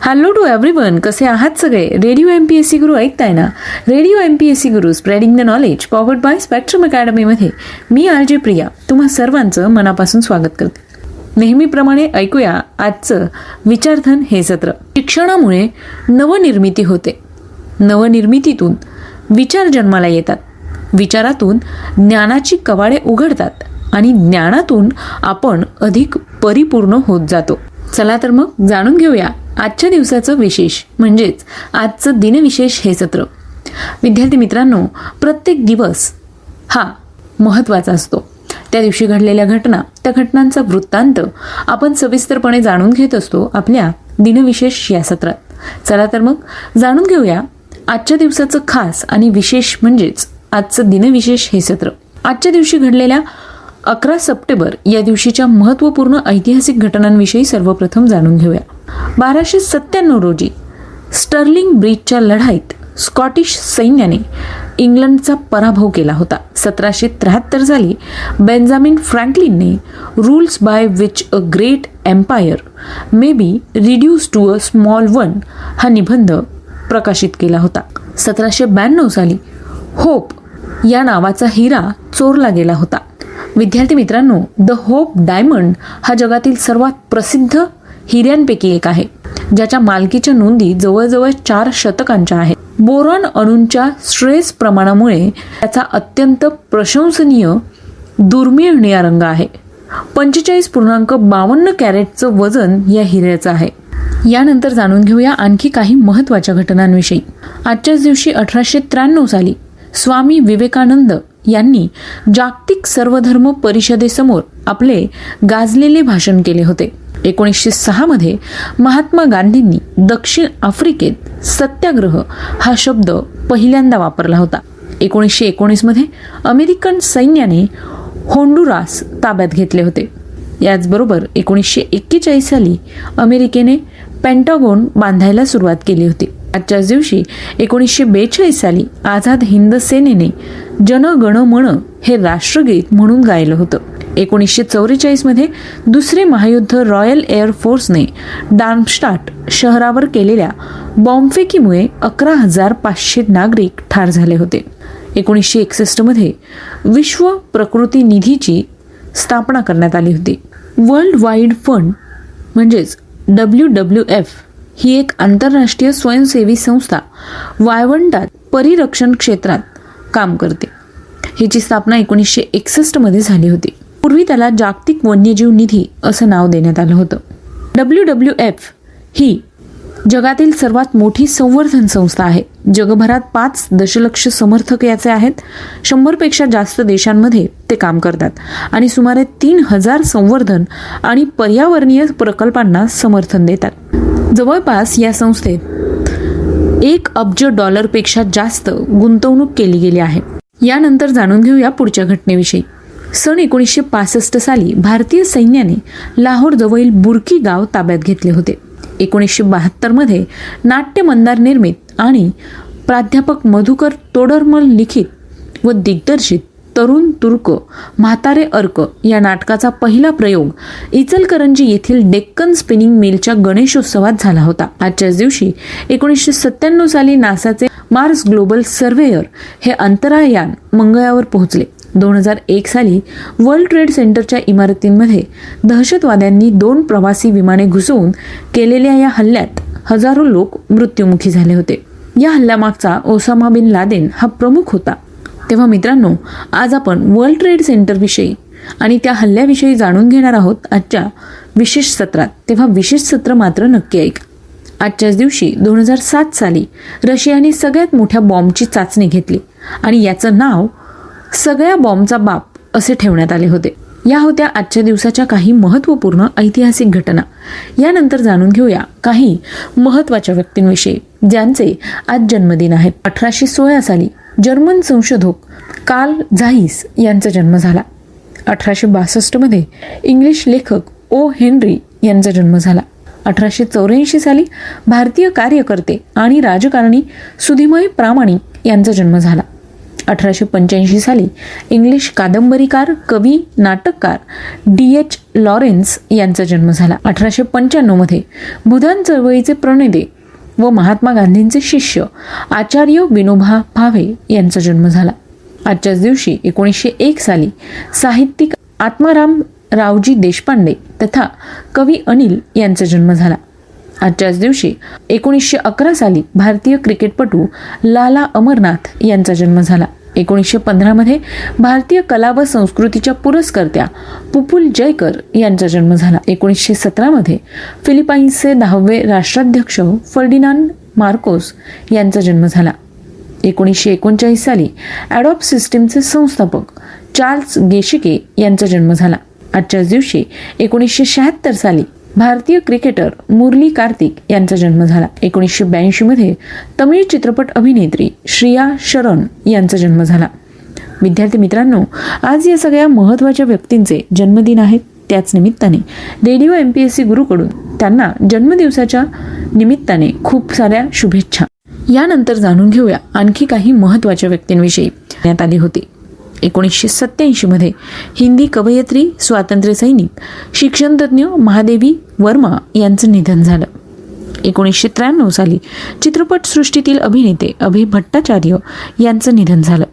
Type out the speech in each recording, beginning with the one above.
Hello to everyone कसे आहात सगळे? Radio M P S C Guru ऐकताय ना? Radio M P S C Guru spreading the knowledge powered by Spectrum अकॅडमीमध्ये मी R J Priya. तुम्हा सर्वांचं मनापासून स्वागत करते. नेहमीप्रमाणे ऐकूया आजचं विचारधन हे सत्र. शिक्षणामुळे नवनिर्मिती होते. नवनिर्मितीतून विचार जन्माला येतात. विचारातून ज्ञानाची कवाडे उघडतात आणि ज्ञानातून आपण अधिक परिपूर्ण होत जातो. चला तर मग जाणून घेऊया आजच्या दिवसाचं विशेष. म्हणजेच आजचं दिनविशेष हे सत्र. विद्यार्थी मित्रांनो प्रत्येक दिवस हा महत्त्वाचा असतो. त्या दिवशी घडलेल्या घटना त्या घटनांचा वृत्तांत आपण सविस्तरपणे जाणून घेत असतो आपल्या दिनविशेष या सत्रात. चला तर मग जाणून घेऊया आजच्या दिवसाचं खास आणि विशेष म्हणजेच आजचं दिनविशेष हे सत्र. आजच्या दिवशी घडलेल्या अकरा सप्टेंबर या दिवशीच्या महत्त्वपूर्ण ऐतिहासिक घटनांविषयी सर्वप्रथम जाणून घेऊया. बाराशे सत्त्याण्णव रोजी स्टर्लिंग ब्रिजच्या लढाईत स्कॉटिश सैन्याने इंग्लंडचा पराभव केला होता. सतराशे त्र्याहत्तर साली Benjamin फ्रँकलिनने rules by which a great empire may be reduce to a small one हा निबंध प्रकाशित केला होता. सतराशे ब्याण्णव साली होप या नावाचा हिरा चोरला गेला होता. विद्यार्थी मित्रांनो द होप डायमंड हा जगातील सर्वात प्रसिद्ध हिऱ्यांपैकी एक आहे ज्याच्या मालकीच्या नोंदी जवळजवळ चार शतकांच्या आहेत. बोरॉन अणूंच्या स्ट्रेस प्रमाणामुळे त्याचा अत्यंत प्रशंसनीय दुर्मिळ निळा रंग आहे. पंचेचाळीस पूर्णांक बावन्न कॅरेटचं वजन या हिऱ्याचं आहे. यानंतर जाणून घेऊया आणखी काही महत्त्वाच्या घटनांविषयी. आजच्याच दिवशी अठराशे त्र्याण्णव साली स्वामी विवेकानंद यांनी जागतिक सर्वधर्म परिषदेसमोर आपले गाजलेले भाषण केले होते. एकोणीसशे सहामध्ये महात्मा गांधींनी दक्षिण आफ्रिकेत सत्याग्रह हा शब्द पहिल्यांदा वापरला होता. एकोणीसशे एकोणीसमध्ये अमेरिकन सैन्याने होंडुरास ताब्यात घेतले होते. याचबरोबर एकोणीसशे एक्केचाळीस साली अमेरिकेने पेंटागॉन बांधायला सुरुवात केली होती. आजच्याच दिवशी एकोणीसशे बेचाळीस साली आझाद हिंद सेनेने जन गण मन हे राष्ट्रगीत म्हणून गायलं होतं. एकोणीसशे चौवेचाळीसमध्ये दुसरे महायुद्ध रॉयल एअरफोर्सने डार्मस्टाट शहरावर केलेल्या बॉम्बफेकीमुळे अकरा हजार पाचशे नागरिक ठार झाले होते. एकोणीसशे एकसष्टमध्ये विश्व प्रकृती निधीची स्थापना करण्यात आली होती. वर्ल्ड वाईड फंड म्हणजेच डब्ल्यू डब्ल्यू एफ ही एक आंतरराष्ट्रीय स्वयंसेवी संस्था वाळवंटात परिरक्षण क्षेत्रात काम करते. हिची स्थापना एकोणीसशे एकसष्टमध्ये झाली होती. पूर्वी त्याला जागतिक वन्यजीव निधी असं नाव देण्यात आलं होतं. डब्ल्यू डब्ल्यू एफ ही जगातील सर्वात मोठी संवर्धन संस्था आहे. जगभरात पाच दशलक्ष समर्थक याचे आहेत. शंभरपेक्षा जास्त देशांमध्ये ते काम करतात आणि सुमारे तीन हजार संवर्धन आणि पर्यावरणीय प्रकल्पांना समर्थन देतात. जवळपास या संस्थेत एक अब्ज डॉलरपेक्षा जास्त गुंतवणूक केली गेली आहे. यानंतर जाणून घेऊया पुढच्या घटनेविषयी. सन एकोणीसशे पासष्ट साली भारतीय सैन्याने लाहोर जवळील बुरकी गाव ताब्यात घेतले होते. एकोणीसशे बहात्तरमध्ये नाट्य मंदार निर्मित आणि प्राध्यापक मधुकर तोडरमल लिखित व दिग्दर्शित तरुण तुर्क म्हातारे अर्क या नाटकाचा पहिला प्रयोग इचलकरंजी येथील डेक्कन स्पिनिंग मिलच्या गणेशोत्सवात झाला होता. आजच्याच दिवशी एकोणीसशे सत्त्याण्णव साली नासाचे मार्स ग्लोबल सर्वेयर हे अंतराळयान मंगळावर पोहोचले. दोन हजार एक साली वर्ल्ड ट्रेड सेंटरच्या इमारतींमध्ये दहशतवाद्यांनी दोन प्रवासी विमाने घुसवून केलेल्या या हल्ल्यात हजारो लोक मृत्युमुखी झाले होते. या हल्ल्यामागचा ओसामा बिन लादेन हा प्रमुख होता. तेव्हा मित्रांनो आज आपण वर्ल्ड ट्रेड सेंटरविषयी आणि त्या हल्ल्याविषयी जाणून घेणार आहोत आजच्या विशेष सत्रात. तेव्हा विशेष सत्र मात्र नक्की ऐका. आजच्याच दिवशी दोन हजार सात साली रशियाने सगळ्यात मोठ्या बॉम्बची चाचणी घेतली आणि याचं नाव सगळ्या बॉम्बचा बाप असे ठेवण्यात आले होते. या होत्या आजच्या दिवसाच्या काही महत्त्वपूर्ण ऐतिहासिक घटना. यानंतर जाणून घेऊया काही महत्त्वाच्या व्यक्तींविषयी ज्यांचे आज जन्मदिन आहेत. अठराशे सोळा साली जर्मन संशोधक कार्ल झाईस यांचा जन्म झाला. अठराशे बासष्टमध्ये इंग्लिश लेखक ओ हेनरी यांचा जन्म झाला. अठराशे चौऱ्याऐंशी साली भारतीय कार्यकर्ते आणि राजकारणी सुधीमय प्रामाणिक यांचा जन्म झाला. अठराशे पंच्याऐंशी साली इंग्लिश कादंबरीकार कवी नाटककार डी एच लॉरेन्स यांचा जन्म झाला. अठराशे पंच्याण्णवमध्ये भूदान चळवळीचे प्रणेते व महात्मा गांधींचे शिष्य आचार्य विनोबा भावे यांचा जन्म झाला. आजच्याच दिवशी एकोणीसशे एक साली साहित्यिक आत्माराम रावजी देशपांडे तथा कवी अनिल यांचा जन्म झाला. आजच्याच दिवशी एकोणीसशे अकरा साली भारतीय क्रिकेटपटू लाला अमरनाथ यांचा जन्म झाला. एकोणीसशे पंधरामध्ये भारतीय कला व संस्कृतीच्या पुरस्कर्त्या पुपुल जयकर यांचा जन्म झाला. एकोणीसशे सतरामध्ये फिलिपाईन्सचे दहावे राष्ट्राध्यक्ष फर्डिनांड मार्कोस यांचा जन्म झाला. एकोणीसशे एकोणचाळीस साली ॲडॉप सिस्टीमचे संस्थापक चार्ल्स गेशिके यांचा जन्म झाला. आजच्याच दिवशी एकोणीसशे शहात्तर साली भारतीय क्रिकेटर मुरली कार्तिक यांचा जन्म झाला. एकोणीसशे ब्याऐंशीमध्ये तमिळ चित्रपट अभिनेत्री श्रिया शरण यांचा जन्म झाला. विद्यार्थी मित्रांनो आज या सगळ्या महत्त्वाच्या व्यक्तींचे जन्मदिन आहेत त्याच निमित्ताने radio M P S C गुरुकडून त्यांना जन्मदिवसाच्या निमित्ताने खूप साऱ्या शुभेच्छा. यानंतर जाणून घेऊया आणखी काही महत्त्वाच्या व्यक्तींविषयी. देण्यात आली होती. एकोणीसशे सत्याऐंशीमध्ये हिंदी कवयित्री स्वातंत्र्यसैनिक शिक्षणतज्ज्ञ महादेवी वर्मा यांचं निधन झालं. एकोणीसशे त्र्याण्णव साली चित्रपटसृष्टीतील अभिनेते अभि भट्टाचार्य यांचं निधन झालं.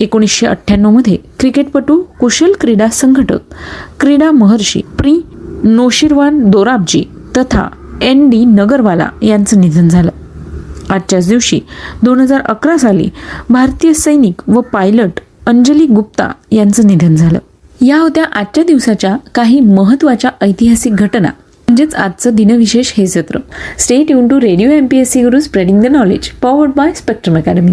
एकोणीसशे अठ्ठ्याण्णवमध्ये क्रिकेटपटू कुशल क्रीडा संघटक क्रीडा महर्षी प्री नोशिरवान दोराबजी तथा एन डी नगरवाला यांचं निधन झालं. आजच्याच दिवशी दोन हजार अकरा साली भारतीय सैनिक व पायलट अंजली गुप्ता यांचं निधन झालं. या होत्या आजच्या दिवसाच्या काही महत्त्वाच्या ऐतिहासिक घटना म्हणजेच आजचं दिनविशेष हे सत्र. Stay युन to radio M P S C Guru spreading the knowledge powered by spectrum academy